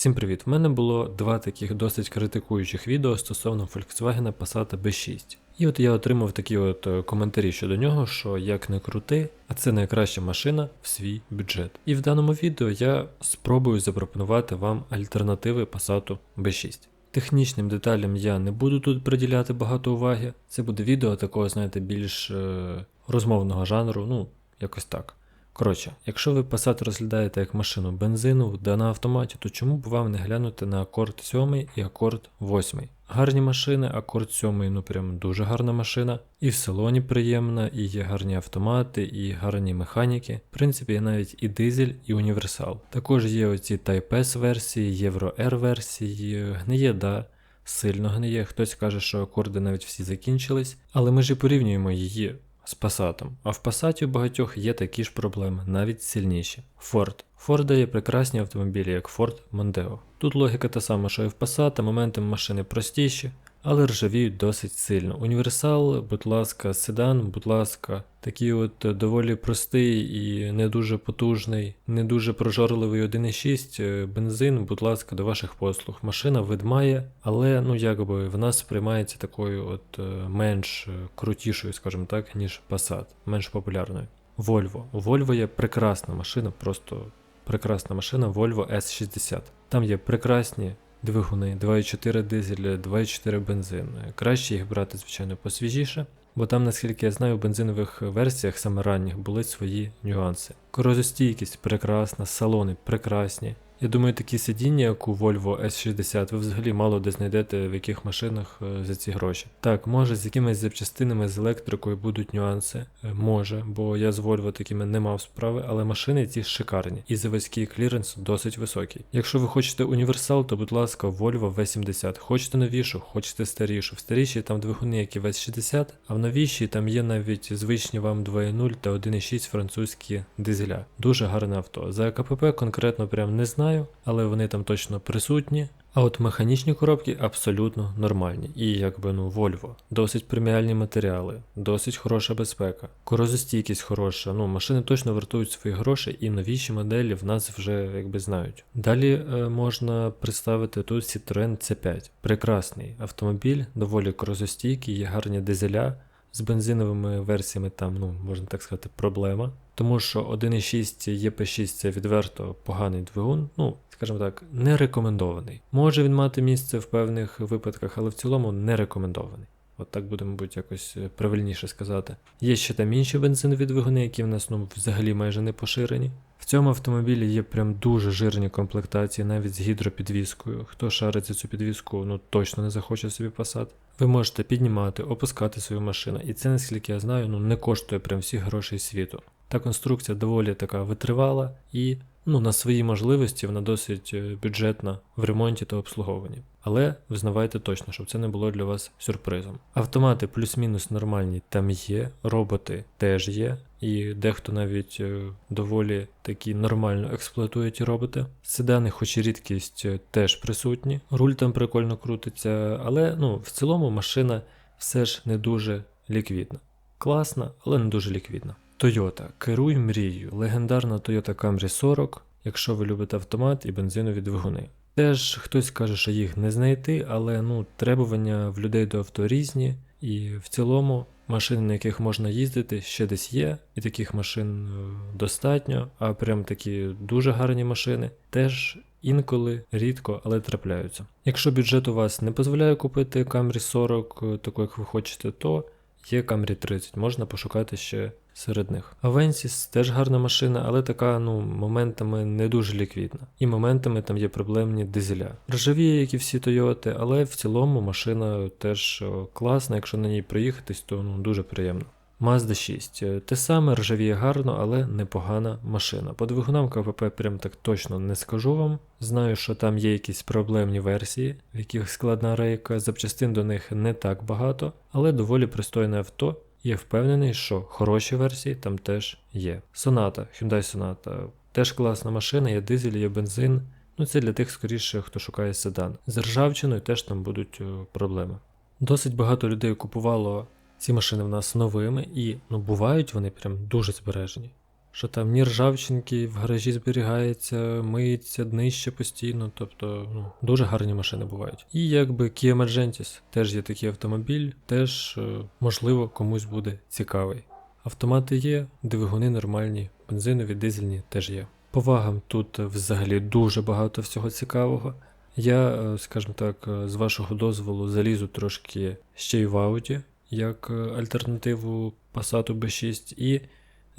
Всім привіт! В мене було два таких досить критикуючих відео стосовно Volkswagen Passat B6. І от я отримав такі от е, коментарі щодо нього, що як не крути, а це найкраща машина в свій бюджет. І в даному відео я спробую запропонувати вам альтернативи Passat B6. Технічним деталям я не буду тут приділяти багато уваги. Це буде відео такого, знаєте, більш е, розмовного жанру, ну, якось так. Коротше, якщо ви Passat розглядаєте як машину бензину да на автоматі, то чому б вам не глянути на акорд 7 і акорд 8? Гарні машини, акорд 7 ну прям дуже гарна машина. І в салоні приємна, і є гарні автомати, і гарні механіки. В принципі, є навіть і дизель, і універсал. Також є оці Type S версії, Euro R версії, гниє, да. Сильно гниє, хтось каже, що акорди навіть всі закінчились, але ми ж і порівнюємо її з Passat. А в Passat у багатьох є такі ж проблеми, навіть сильніші. Ford. Форда дає прекрасні автомобілі, як Ford Mondeo. Тут логіка та сама, що і в Passat, моменти машини простіші, але ржавіють досить сильно. Універсал, будь ласка, седан, будь ласка, такий от доволі простий і не дуже потужний, не дуже прожорливий 1.6 е, бензин, будь ласка, до ваших послуг. Машина видмає, але ну якби в нас сприймається такою от е, менш е, крутішою, скажімо так, ніж Passat, менш популярною. Volvo. У Volvo є прекрасна машина, просто прекрасна машина Volvo S60. Там є прекрасні двигуни, 2.4 дизель, 2.4 бензин. Краще їх брати, звичайно, посвіжіше, бо там, наскільки я знаю, в бензинових версіях саме ранніх були свої нюанси. Корозостійкість прекрасна, салони прекрасні. Я думаю, такі сидіння, як у Volvo S60, ви взагалі мало де знайдете в яких машинах е, за ці гроші. Так, може з якимись запчастинами з електрикою будуть нюанси. Е, Може, бо я з Volvo такими не мав справи, але машини ці шикарні, і заводський кліренс досить високий. Якщо ви хочете універсал, то будь ласка, Volvo V70. Хочете новішу, хочете старішу. В старішій там двигуни, як і V60, а в новішій там є навіть звичні вам 2.0 та 1.6 французькі дизеля. Дуже гарне авто. За КПП конкретно прям не знаю але вони там точно присутні. А от механічні коробки абсолютно нормальні. І якби ну Volvo, досить преміальні матеріали, досить хороша безпека, корозостійкість хороша. Ну, машини точно вартують свої гроші, і новіші моделі в нас вже якби знають. Далі е, можна представити тут Citroen C5. Прекрасний автомобіль, доволі корозостійкий, є гарні дизеля. З бензиновими версіями там, ну, можна так сказати, проблема. Тому що 1.6 EP6 це відверто поганий двигун, ну, скажімо так, не рекомендований. Може він мати місце в певних випадках, але в цілому не рекомендований. От так буде, мабуть, якось правильніше сказати. Є ще там інші бензинові двигуни, які в нас ну, взагалі майже не поширені. В цьому автомобілі є прям дуже жирні комплектації, навіть з гідропідвіскою. Хто шарить за цю підвіску, ну точно не захоче собі пасати. Ви можете піднімати, опускати свою машину, і це, наскільки я знаю, ну не коштує прям всіх грошей світу. Та конструкція доволі така витривала і ну, на свої можливості вона досить е, бюджетна в ремонті та обслуговуванні. Але визнавайте точно, щоб це не було для вас сюрпризом. Автомати плюс-мінус нормальні там є, роботи теж є, і дехто навіть е, доволі такі нормально експлуатує ті роботи. Седани, хоч і рідкість, е, теж присутні. Руль там прикольно крутиться, але ну, в цілому машина все ж не дуже ліквідна. Класна, але не дуже ліквідна. Toyota. Керуй мрією. Легендарна Toyota Camry 40, якщо ви любите автомат і бензинові двигуни. Теж хтось каже, що їх не знайти, але ну, требування в людей до авто різні, і в цілому машини, на яких можна їздити, ще десь є, і таких машин е, достатньо, а прям такі дуже гарні машини теж інколи рідко, але трапляються. Якщо бюджет у вас не дозволяє купити Camry 40, е, таку як ви хочете, то є Camry 30, можна пошукати ще серед них. Avensis теж гарна машина, але така ну, моментами не дуже ліквідна. І моментами там є проблемні дизеля. Ржавіє, як і всі Toyota, але в цілому машина теж класна, якщо на ній проїхатись, то ну, дуже приємно. Mazda 6. Те саме ржавіє гарно, але непогана машина. По двигунам КПП прям так точно не скажу вам. Знаю, що там є якісь проблемні версії, в яких складна рейка, запчастин до них не так багато, але доволі пристойне авто. Я впевнений, що хороші версії там теж є. Соната, Hyundai Sonata, теж класна машина, є дизель, є бензин. Ну це для тих скоріше, хто шукає седан. З ржавчиною теж там будуть проблеми. Досить багато людей купувало ці машини в нас новими, і ну бувають вони прям дуже збережені. Що там ні ржавчинки в гаражі зберігається, миється, днище постійно, тобто ну, дуже гарні машини бувають. І якби Kia Magentis теж є такий автомобіль, теж е, можливо комусь буде цікавий. Автомати є, двигуни нормальні, бензинові, дизельні теж є. По вагам тут взагалі дуже багато всього цікавого. Я, е, скажімо так, е, з вашого дозволу залізу трошки ще й в Audi, як альтернативу Passat B6. І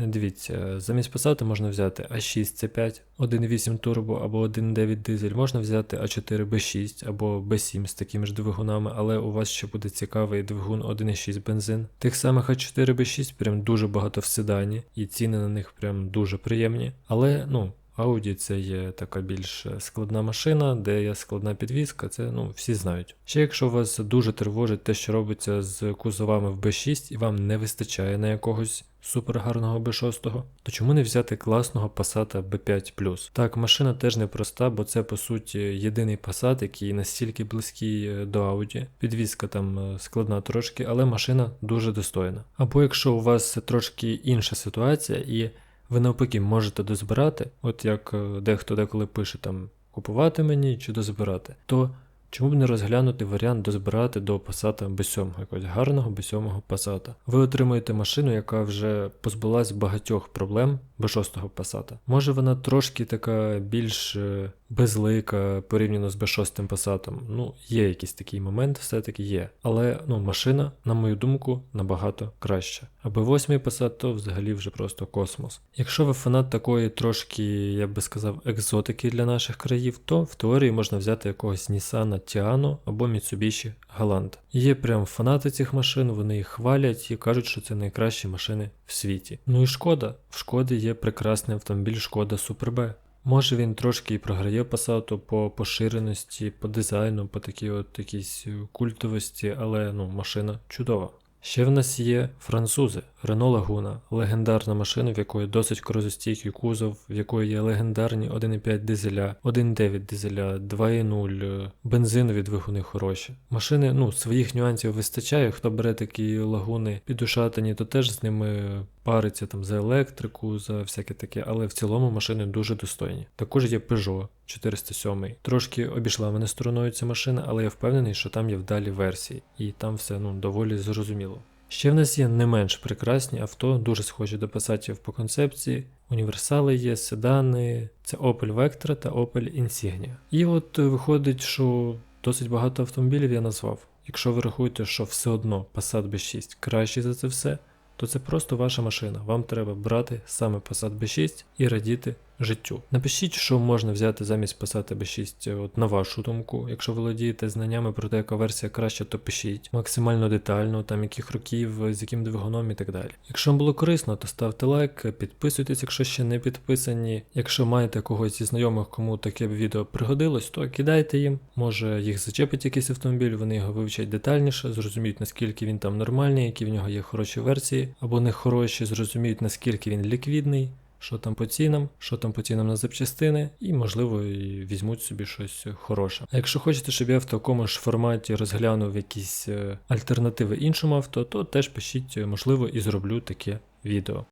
дивіться, замість Passat можна взяти A6 C5, 1.8 турбо або 1.9 дизель, можна взяти A4 B6 або B7 з такими ж двигунами, але у вас ще буде цікавий двигун 1.6 бензин. Тих самих A4 B6 прям дуже багато в седані, і ціни на них прям дуже приємні. Але ну. Audi це є така більш складна машина, де є складна підвізка, це ну всі знають. Ще якщо вас дуже тривожить те, що робиться з кузовами в B6 і вам не вистачає на якогось супергарного B6, то чому не взяти класного Passat B5 Так, машина теж непроста, бо це по суті єдиний Passat, який настільки близький е, до Audi. Підвізка там е, складна трошки, але машина дуже достойна. Або якщо у вас трошки інша ситуація і ви навпаки можете дозбирати, от як е, дехто деколи пише там купувати мені чи дозбирати, то чому б не розглянути варіант дозбирати до Passat B7, якогось гарного B7 Passat. Ви отримуєте машину, яка вже позбулась багатьох проблем B6 Passat. Може вона трошки така більш е, безлика порівняно з B6 Passat. Ну, є якийсь такий момент, все-таки є. Але ну, машина, на мою думку, набагато краща. А B8 Passat то взагалі вже просто космос. Якщо ви фанат такої трошки, я би сказав, екзотики для наших країв, то в теорії можна взяти якогось Nissan Tiano або Mitsubishi Galant. Є прям фанати цих машин, вони їх хвалять і кажуть, що це найкращі машини в світі. Ну і шкода, в шкоди є прекрасний автомобіль Шкода Super B. Може він трошки і програє Passat по поширеності, по дизайну, по такій от якійсь культовості, але ну, машина чудова. Ще в нас є французи Рено Лагуна, легендарна машина, в якої досить корозостійкий кузов, в якої є легендарні 1,5 дизеля, 1,9 дизеля, 2,0, е, бензинові двигуни хороші. Машини, ну, своїх нюансів вистачає. Хто бере такі лагуни підушатані, то теж з ними париться там за електрику, за всяке таке, але в цілому машини дуже достойні. Також є Peugeot 407. Трошки обійшла мене стороною ця машина, але я впевнений, що там є вдалі версії, і там все ну, доволі зрозуміло. Ще в нас є не менш прекрасні авто, дуже схожі до пасатів по концепції. Універсали є, седани, це Opel Vectra та Opel Insignia. І от виходить, що досить багато автомобілів я назвав. Якщо ви рахуєте, що все одно Passat B6 кращий за це все, то це просто ваша машина. Вам треба брати саме Passat B6 і радіти життю. Напишіть, що можна взяти замість Passat B6 от на вашу думку. Якщо володієте знаннями про те, яка версія краще, то пишіть максимально детально, там яких років, з яким двигуном і так далі. Якщо вам було корисно, то ставте лайк, підписуйтесь, якщо ще не підписані. Якщо маєте когось зі знайомих, кому таке б відео пригодилось, то кидайте їм. Може їх зачепить якийсь автомобіль, вони його вивчать детальніше, зрозуміють наскільки він там нормальний, які в нього є хороші версії, або не хороші, зрозуміють наскільки він ліквідний що там по цінам, що там по цінам на запчастини, і, можливо, і візьмуть собі щось хороше. А якщо хочете, щоб я в такому ж форматі розглянув якісь е, альтернативи іншому авто, то теж пишіть, можливо, і зроблю таке відео.